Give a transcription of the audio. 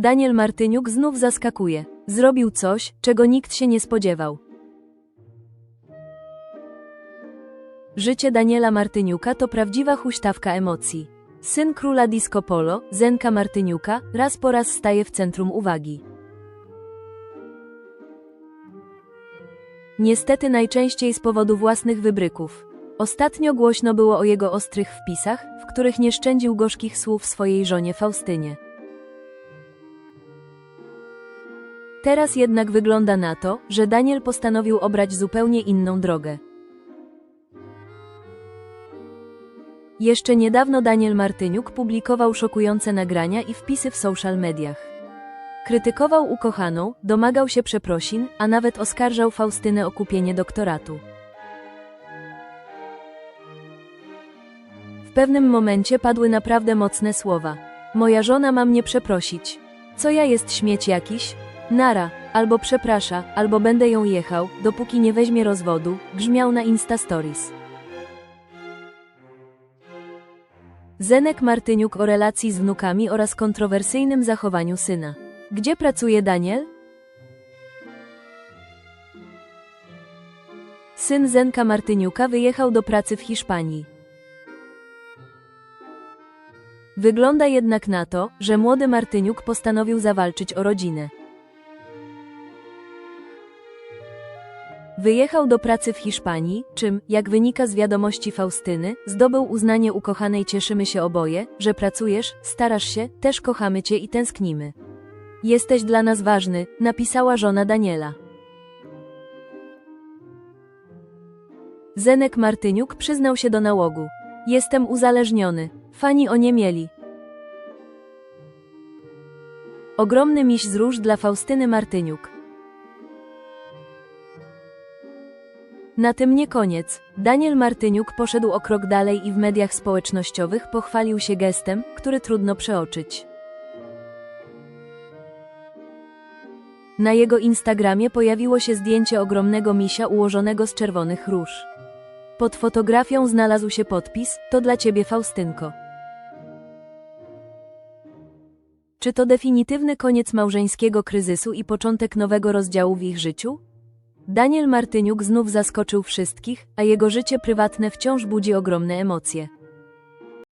Daniel Martyniuk znów zaskakuje. Zrobił coś, czego nikt się nie spodziewał. Życie Daniela Martyniuka to prawdziwa huśtawka emocji. Syn króla disco polo, Zenka Martyniuka, raz po raz staje w centrum uwagi. Niestety najczęściej z powodu własnych wybryków. Ostatnio głośno było o jego ostrych wpisach, w których nie szczędził gorzkich słów swojej żonie Faustynie. Teraz jednak wygląda na to, że Daniel postanowił obrać zupełnie inną drogę. Jeszcze niedawno Daniel Martyniuk publikował szokujące nagrania i wpisy w social mediach. Krytykował ukochaną, domagał się przeprosin, a nawet oskarżał Faustynę o kupienie doktoratu. W pewnym momencie padły naprawdę mocne słowa. Moja żona ma mnie przeprosić. Co ja jest śmieć jakiś? Nara, albo przeprasza, albo będę ją jechał, dopóki nie weźmie rozwodu, grzmiał na Insta Stories. Zenek Martyniuk o relacji z wnukami oraz kontrowersyjnym zachowaniu syna. Gdzie pracuje Daniel? Syn Zenka Martyniuka wyjechał do pracy w Hiszpanii. Wygląda jednak na to, że młody Martyniuk postanowił zawalczyć o rodzinę. Wyjechał do pracy w Hiszpanii, czym, jak wynika z wiadomości Faustyny, zdobył uznanie ukochanej cieszymy się oboje, że pracujesz, starasz się, też kochamy cię i tęsknimy. Jesteś dla nas ważny, napisała żona Daniela. Zenek Martyniuk przyznał się do nałogu. Jestem uzależniony. Fani o nie mieli. Ogromny miś z róż dla Faustyny Martyniuk. Na tym nie koniec. Daniel Martyniuk poszedł o krok dalej i w mediach społecznościowych pochwalił się gestem, który trudno przeoczyć. Na jego Instagramie pojawiło się zdjęcie ogromnego misia ułożonego z czerwonych róż. Pod fotografią znalazł się podpis: To dla ciebie, Faustynko. Czy to definitywny koniec małżeńskiego kryzysu i początek nowego rozdziału w ich życiu? Daniel Martyniuk znów zaskoczył wszystkich, a jego życie prywatne wciąż budzi ogromne emocje.